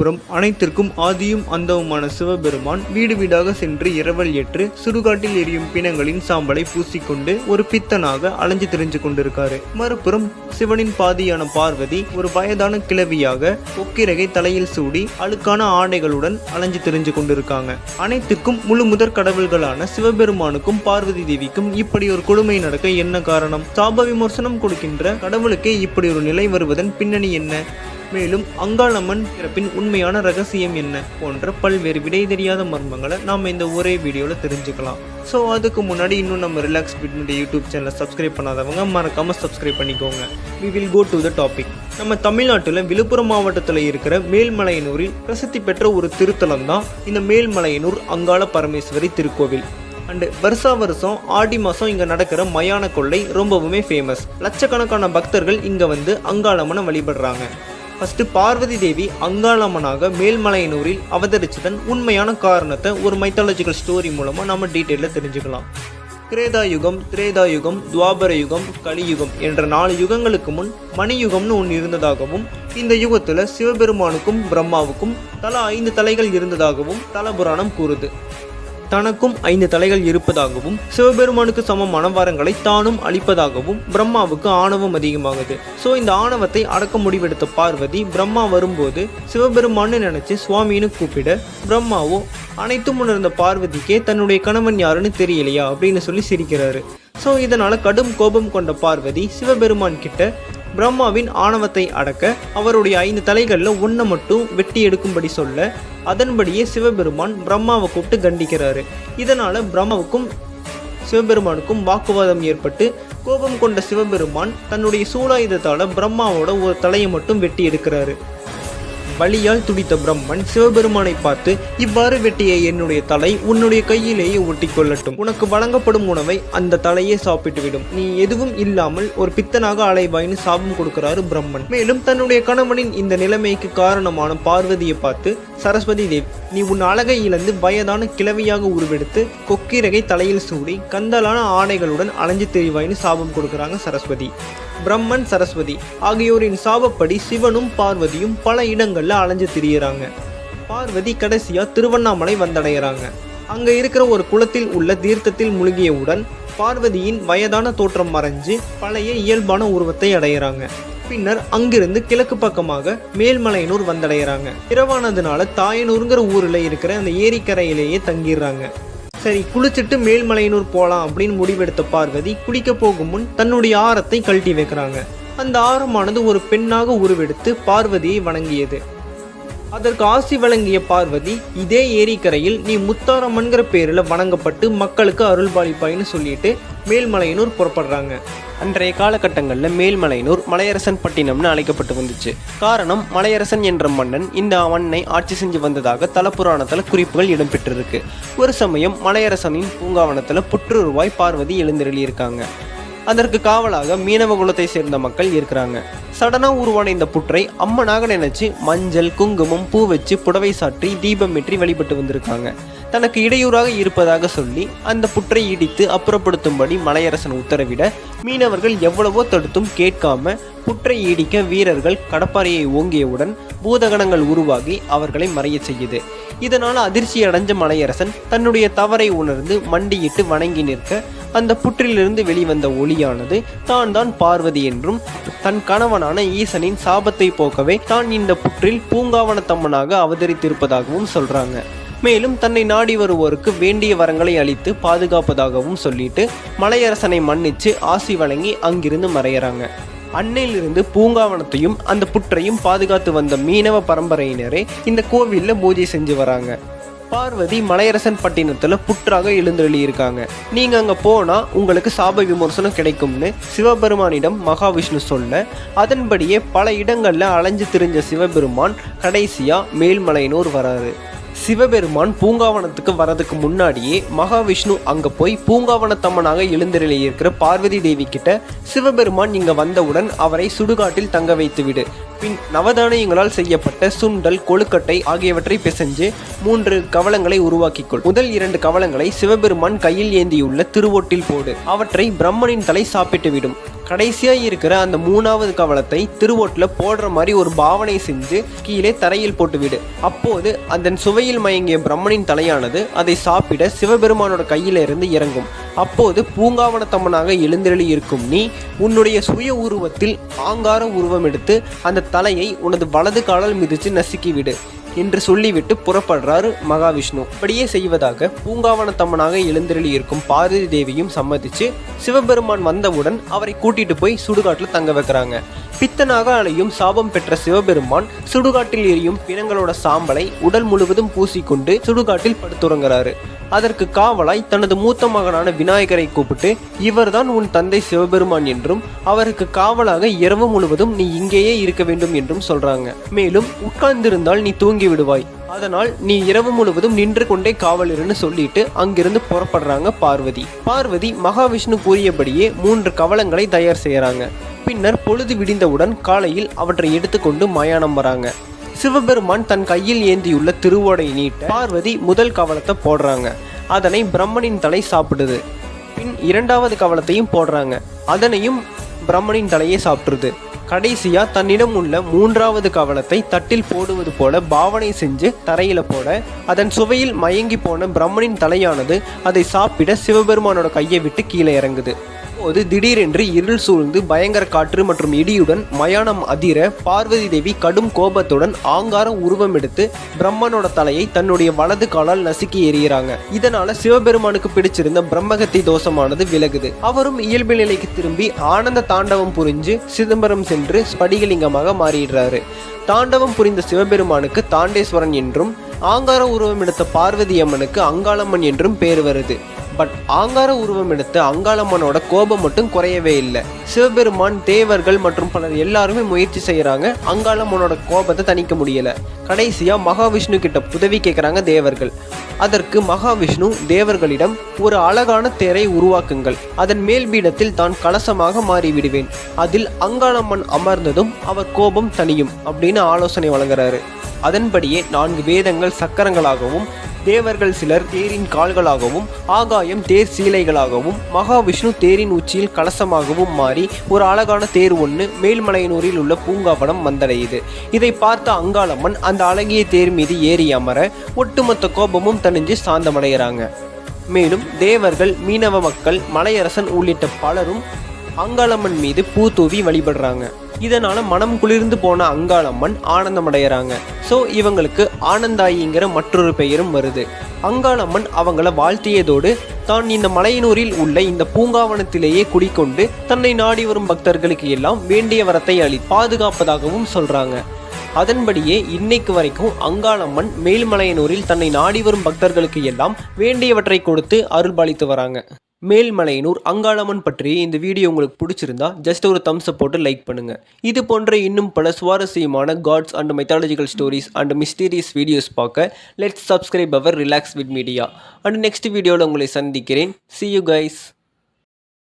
திருப்புறம் அனைத்திற்கும் ஆதியும் அந்தவுமான சிவபெருமான் வீடு வீடாக சென்று இரவல் ஏற்று சுடுகாட்டில் எரியும் பிணங்களின் சாம்பலை பூசிக்கொண்டு ஒரு பித்தனாக அலைஞ்சு திரிஞ்சு கொண்டிருக்காரு. மறுபுறம் சிவனின் பாதியான பார்வதி ஒரு வயதான கிளவியாக ஒக்கிரகை தலையில் சூடி அழுக்கான ஆடைகளுடன் அலைஞ்சு திரிஞ்சு கொண்டிருக்காங்க. அனைத்துக்கும் முழு முதற் கடவுள்களான சிவபெருமானுக்கும் பார்வதி தேவிக்கும் இப்படி ஒரு கொடுமை நடக்க என்ன காரணம்? சாப விமர்சனம் கொடுக்கின்ற கடவுளுக்கே இப்படி ஒரு நிலை வருவதன் பின்னணி என்ன? மேலும் அங்காளம்மன் பிறப்பின் உண்மையான ரகசியம் என்ன போன்ற பல்வேறு விடை தெரியாத மர்மங்களை நாம் இந்த ஒரே வீடியோவில் தெரிஞ்சுக்கலாம். ஸோ அதுக்கு முன்னாடி இன்னும் நம்ம ரிலாக்ஸ் பிட்மெண்ட் யூடியூப் சேனலை சப்ஸ்கிரைப் பண்ணாதவங்க மறக்காமல் சப்ஸ்கிரைப் பண்ணிக்கோங்க. We will go to the topic நம்ம தமிழ்நாட்டில் விழுப்புரம் மாவட்டத்தில் இருக்கிற மேல்மலையனூரில் பிரசித்தி பெற்ற ஒரு திருத்தலம் தான் இந்த மேல்மலையனூர் அங்காள பரமேஸ்வரி திருக்கோவில். அண்டு வருஷா வருஷம் ஆடி மாதம் இங்கே நடக்கிற மயான கொள்ளை ரொம்பவுமே ஃபேமஸ் லட்சக்கணக்கான பக்தர்கள் இங்கே வந்து அங்காளம்மனை வழிபடுறாங்க. ஃபஸ்ட்டு பார்வதி தேவி அங்காளம்மனாக மேல்மலையனூரில் அவதரிச்சதன் உண்மையான காரணத்தை ஒரு மைத்தாலஜிக்கல் ஸ்டோரி மூலமாக நம்ம டீட்டெயிலில் தெரிஞ்சுக்கலாம். கிரேதா யுகம் திரேதா யுகம் துவாபர யுகம் கலியுகம் என்ற நாலு யுகங்களுக்கு முன் மணியுகம்னு ஒன்று இருந்ததாகவும் இந்த யுகத்தில் சிவபெருமானுக்கும் பிரம்மாவுக்கும் தலா ஐந்து தலைகள் இருந்ததாகவும் தல புராணம் கூறுது. தனக்கும் ஐந்து தலைகள் இருப்பதாகவும் சிவபெருமானுக்கு சமமான வரங்களை தானும் அளிப்பதாகவும் பிரம்மாவுக்கு ஆணவம் அதிகமாகுது. ஸோ இந்த ஆணவத்தை அடக்க முடிவெடுத்த பார்வதி பிரம்மா வரும்போது சிவபெருமான்னு நினைச்சு சுவாமின்னு கூப்பிட பிரம்மாவோ அனைத்தும் உணர்ந்த பார்வதிக்கே தன்னுடைய கணவன் யாருன்னு தெரியலையா அப்படின்னு சொல்லி சிரிக்கிறாரு. ஸோ இதனால் கடும் கோபம் கொண்ட பார்வதி சிவபெருமான் கிட்ட பிரம்மாவின் ஆணவத்தை அடக்க அவருடைய ஐந்து தலைகளில் ஒன்றை மட்டும் வெட்டி எடுக்கும்படி சொல்ல அதன்படியே சிவபெருமான் பிரம்மாவை கூப்பிட்டு கண்டிக்கிறாரு. இதனால் பிரம்மாவுக்கும் சிவபெருமானுக்கும் வாக்குவாதம் ஏற்பட்டு கோபம் கொண்ட சிவபெருமான் தன்னுடைய சூலாயுதத்தால் பிரம்மாவோட ஒரு தலையை மட்டும் வெட்டி எடுக்கிறாரு. வலியால் துடித்த பிரம்மன் சிவபெருமானை பார்த்து இவ்வாறு வெட்டிய என்னுடைய தலை உன்னுடைய கையிலேயே ஒட்டி கொள்ளட்டும். உனக்கு வழங்கப்படும் உணவை அந்த தலையே சாப்பிட்டுவிடும் நீ எதுவும் இல்லாமல் ஒரு பித்தனாக அலைவாய்னு சாபம் கொடுக்கிறாரு பிரம்மன். மேலும் தன்னுடைய கணவனின் இந்த நிலைமைக்கு காரணமான பார்வதியை பார்த்து சரஸ்வதி தேவி நீ உன் அழகை இழந்து வயதான கிழவியாக உருவெடுத்து கொக்கிரகை தலையில் சூடி கந்தலான ஆடைகளுடன் அலைஞ்சு தெரிவாய்னு சாபம் கொடுக்குறாங்க சரஸ்வதி. பிரம்மன் சரஸ்வதி ஆகியோரின் சாபப்படி சிவனும் பார்வதியும் பல இடங்களில் அலைஞ்சு திரியிறாங்க. பார்வதி கடைசியா திருவண்ணாமலை வந்தடைகிறாங்க அங்க இருக்கிற ஒரு குளத்தில் உள்ள தீர்த்தத்தில் முழுகியவுடன் பார்வதியின் வயதான தோற்றம் மறைஞ்சு பழைய இயல்பான உருவத்தை அடையிறாங்க. பின்னர் அங்கிருந்து கிழக்கு பக்கமாக மேல்மலையனூர் வந்தடைகிறாங்க இரவானதுனால தாயனூருங்கிற ஊரில் இருக்கிற அந்த ஏரிக்கரையிலேயே தங்கிடுறாங்க சரி குளிச்சுட்டு மேல்மலையனூர் போகலாம் அப்படின்னு முடிவெடுத்த பார்வதி குளிக்க போகும் முன் தன்னுடைய ஆரத்தை கழட்டி வைக்கிறாங்க. அந்த ஆரமானது ஒரு பெண்ணாக உருவெடுத்து பார்வதியை வணங்கியது. அதற்கு ஆசி வழங்கிய பார்வதி இதே ஏரிக்கரையில் நீ முத்தாரம்மன்கிற பேரில் வணங்கப்பட்டு மக்களுக்கு அருள்பாலிப்பாயின்னு சொல்லிட்டு மேல்மலையனூர் புறப்படுறாங்க. அன்றைய காலகட்டங்களில் மேல்மலையனூர் மலையரசன் பட்டினம்னு அழைக்கப்பட்டு வந்துச்சு. காரணம் மலையரசன் என்ற மன்னன் இந்த மண்ணை ஆட்சி செஞ்சு வந்ததாக தலப்புராணத்தில் குறிப்புகள் இடம்பெற்றிருக்கு. ஒரு சமயம் மலையரசனின் பூங்காவனத்தில் புற்றுருவாய் பார்வதி எழுந்தருளியிருக்காங்க. அதற்கு காவலாக மீனவ குலத்தை சேர்ந்த மக்கள் இருக்கிறாங்க. சடனாக உருவான இந்த புற்றை அம்மனாக நினைச்சு மஞ்சள் குங்குமம் பூ வச்சு புடவை சாற்றி தீபம் ஏற்றி வழிபட்டு வந்திருக்காங்க. தனக்கு இடையூறாக இருப்பதாக சொல்லி அந்த புற்றை இடித்து அப்புறப்படுத்தும்படி மலையரசன் உத்தரவிட மீனவர்கள் எவ்வளவோ தடுத்தும் கேட்காம புற்றை இடிக்க வீரர்கள் கடப்பாறையை ஓங்கியவுடன் பூதகணங்கள் உருவாகி அவர்களை மறைய செய்யுது. இதனால் அதிர்ச்சி அடைஞ்ச மலையரசன் தன்னுடைய தவறை உணர்ந்து மண்டியிட்டு வணங்கி நிற்க அந்த புற்றிலிருந்து வெளிவந்த ஒளியானது தான் தான் பார்வதி என்றும் தன் கணவனான ஈசனின் சாபத்தை போக்கவே தான் இந்த புற்றில் பூங்காவனத்தம்மனாக அவதரித்திருப்பதாகவும் சொல்றாங்க. மேலும் தன்னை நாடி வருவோருக்கு வேண்டிய வரங்களை அளித்து பாதுகாப்பதாகவும் சொல்லிட்டு மலையரசனை மன்னிச்சு ஆசி வழங்கி அங்கிருந்து மறையறாங்க. அன்னையிலிருந்து பூங்காவனத்தையும் அந்த புற்றையும் பாதுகாத்து வந்த மீனவ பரம்பரையினரே இந்த கோவிலில் பூஜை செஞ்சு வராங்க. பார்வதி மலையரசன் பட்டினத்தில் புற்றாக எழுந்தெழியிருக்காங்க நீங்கள் நீங்க அங்க போனா உங்களுக்கு சாப விமர்சனம் கிடைக்கும்னு சிவபெருமானிடம் மகாவிஷ்ணு சொல்ல அதன்படியே பல இடங்கள்ல அலைஞ்சு திரிஞ்ச சிவபெருமான் கடைசியா மேல்மலையனூர் வராரு. சிவபெருமான் பூங்காவனத்துக்கு வரதுக்கு முன்னாடியே மகாவிஷ்ணு அங்கே போய் பூங்காவனத்தம்மனாக எழுந்தருளி இருக்கிற பார்வதி தேவி கிட்ட சிவபெருமான் இங்கே வந்தவுடன் அவரை சுடுகாட்டில் தங்க வைத்துவிடு பின் நவதானியங்களால் செய்யப்பட்ட சுண்டல் கொழுக்கட்டை ஆகியவற்றை பிசைஞ்சு மூன்று கவளங்களை உருவாக்கிக்கொள். முதல் இரண்டு கவலங்களை சிவபெருமான் கையில் ஏந்தியுள்ள திருவொட்டில் போடு. அவற்றை பிரம்மனின் தலை சாப்பிட்டுவிடும் கடைசியாக இருக்கிற அந்த மூணாவது கவலத்தை திருவோட்டில் போடுற மாதிரி ஒரு பாவனை செஞ்சு கீழே தரையில் போட்டுவிடு அப்போது அதன் சுவையில் மயங்கிய பிரம்மனின் தலையானது அதை சாப்பிட சிவபெருமானோட கையில இருந்து இறங்கும். அப்போது பூங்காவனத்தம்மனாக எழுந்தெழி இருக்கும் நீ உன்னுடைய சுய உருவத்தில் ஆங்கார உருவம் எடுத்து அந்த தலையை உனது வலது காலால் மிதித்து நசுக்கிவிடு என்று சொல்லிவிட்டு புறப்படுறார் மகாவிஷ்ணு. அப்படியே செய்வதாக பூங்காவனத்தம்மனாக எழுந்தருளி இருக்கும் பார்வதி தேவியும் சம்மதிச்சு சிவபெருமான் வந்தவுடன் அவரை கூட்டிட்டு போய் சுடுகாட்டில் தங்க வைக்கிறாங்க. பித்தனாக அலையும் சாபம் பெற்ற சிவபெருமான் சுடுகாட்டில் எரியும் பிணங்களோட சாம்பலை உடல் முழுவதும் பூசிக்கொண்டு சுடுகாட்டில் படுத்துறங்குறாரு. அதற்கு காவலாய் தனது மூத்த மகனான விநாயகரை கூப்பிட்டு இவர்தான் உன் தந்தை சிவபெருமான் என்றும் அவருக்கு காவலாக இரவு முழுவதும் நீ இங்கேயே இருக்க வேண்டும் என்றும் சொல்றாங்க. மேலும் உட்கார்ந்திருந்தால் நீ தூங்கி விடுவாய். அதனால் நீ இரவு முழுவதும் நின்று கொண்டே காவலர்னு சொல்லிட்டு அங்கிருந்து புறப்படுறாங்க பார்வதி. பார்வதி மகாவிஷ்ணு கூறியபடியே மூன்று கவலங்களை தயார் செய்யறாங்க பின்னர் பொழுது விடிந்தவுடன் காலையில் அவற்றை எடுத்துக்கொண்டு மயானம் வராங்க. சிவபெருமான் தன் கையில் ஏந்தியுள்ள திருவோடை நீட்ட பார்வதி முதல் கவலத்தை போடுறாங்க. அதனை பிரம்மனின் தலை சாப்பிடுது. பின் இரண்டாவது கவலத்தையும் போடுறாங்க. அதனையும் பிரம்மனின் தலையே சாப்பிட்ருது கடைசியா தன்னிடம் உள்ள மூன்றாவது கவலத்தை தட்டில் போடுவது போல பாவனை செஞ்சு தரையில போட அதன் சுவையில் மயங்கி போன பிரம்மனின் தலையானது அதை சாப்பிட சிவபெருமானோட கையை விட்டு கீழே இறங்குது. அப்போது திடீரென்று இருள் சூழ்ந்து பயங்கர காற்று மற்றும் இடியுடன் மயானம் அதிர பார்வதி தேவி கடும் கோபத்துடன் ஆங்கார உருவம் எடுத்து பிரம்மனோட தலையை தன்னுடைய வலது காலால் நசுக்கி எறிகிறாங்க. இதனால சிவபெருமானுக்கு பிடிச்சிருந்த பிரம்மகத்தி தோஷமானது விலகுது. அவரும் இயல்பு நிலைக்கு திரும்பி ஆனந்த தாண்டவம் புரிஞ்சு சிதம்பரம் சென்று ஸ்படிகலிங்கமாக மாறிடுறாரு. தாண்டவம் புரிந்த சிவபெருமானுக்கு தாண்டேஸ்வரன் என்றும் ஆங்கார உருவம் எடுத்த பார்வதி அம்மனுக்கு அங்காளம்மன் என்றும் பேர் வருது. பட் ஆங்கார உருவம் எடுத்த அங்காளம்மனோட கோபம் மட்டும் குறையவே இல்லை. சிவபெருமான் தேவர்கள் மற்றும் பலர் எல்லாருமே முயற்சி செய்கிறாங்க அங்காளம்மனோட கோபத்தை தணிக்க முடியல. கடைசியாக மகாவிஷ்ணு கிட்ட உதவி கேட்குறாங்க தேவர்கள். அதற்கு மகாவிஷ்ணு தேவர்களிடம் ஒரு அழகான தேரை உருவாக்குங்கள். அதன் மேல் பீடத்தில் தான் கலசமாக மாறிவிடுவேன். அதில் அங்காளம்மன் அமர்ந்ததும் அவர் கோபம் தணியும் அப்படின்னு ஆலோசனை வழங்குறாரு. அதன்படியே நான்கு வேதங்கள் சக்கரங்களாகவும் தேவர்கள் சிலர் தேரின் கால்களாகவும் ஆகாயம் தேர் சீலைகளாகவும் மகாவிஷ்ணு தேரின் உச்சியில் கலசமாகவும் மாறி ஒரு அழகான தேர் ஒன்று மேல்மலையனூரில் உள்ள பூங்காவனம் வந்தடையுது. இதை பார்த்த அங்காளம்மன் அந்த அழகிய தேர் மீது ஏறி அமர ஒட்டுமொத்த கோபமும் தணிஞ்சு சாந்தமடைகிறாங்க. மேலும் தேவர்கள் மீனவ மக்கள் மலையரசன் உள்ளிட்ட பலரும் அங்காளம்மன் மீது பூ தூவி வழிபடுறாங்க. இதனால் மனம் குளிர்ந்து போன அங்காளம்மன் ஆனந்தமடைகிறாங்க ஸோ இவங்களுக்கு ஆனந்தாயிங்கிற மற்றொரு பெயரும் வருது. அங்காளம்மன் அவங்கள வாழ்த்தியதோடு தான் இந்த மலையனூரில் உள்ள இந்த பூங்காவனத்திலேயே குடிக்கொண்டு தன்னை நாடி வரும் பக்தர்களுக்கு எல்லாம் வேண்டிய வரத்தை அளி பாதுகாப்பதாகவும் சொல்கிறாங்க அதன்படியே இன்னைக்கு வரைக்கும் அங்காளம்மன் மேல்மலையனூரில் தன்னை நாடி வரும் பக்தர்களுக்கு எல்லாம் வேண்டியவற்றை கொடுத்து அருள்பாலித்து வராங்க. மேல்மலையனூர் அங்காளம்மன் பற்றிய இந்த வீடியோ உங்களுக்கு பிடிச்சிருந்தா ஜஸ்ட் ஒரு தம்ஸ் போட்டு லைக் பண்ணுங்க. இது போன்ற இன்னும் பல சுவாரஸ்யமான gods and mythological stories and mysterious videos பார்க்க let's subscribe our relax with media and next வீடியோவில் உங்களை சந்திக்கிறேன். C you guys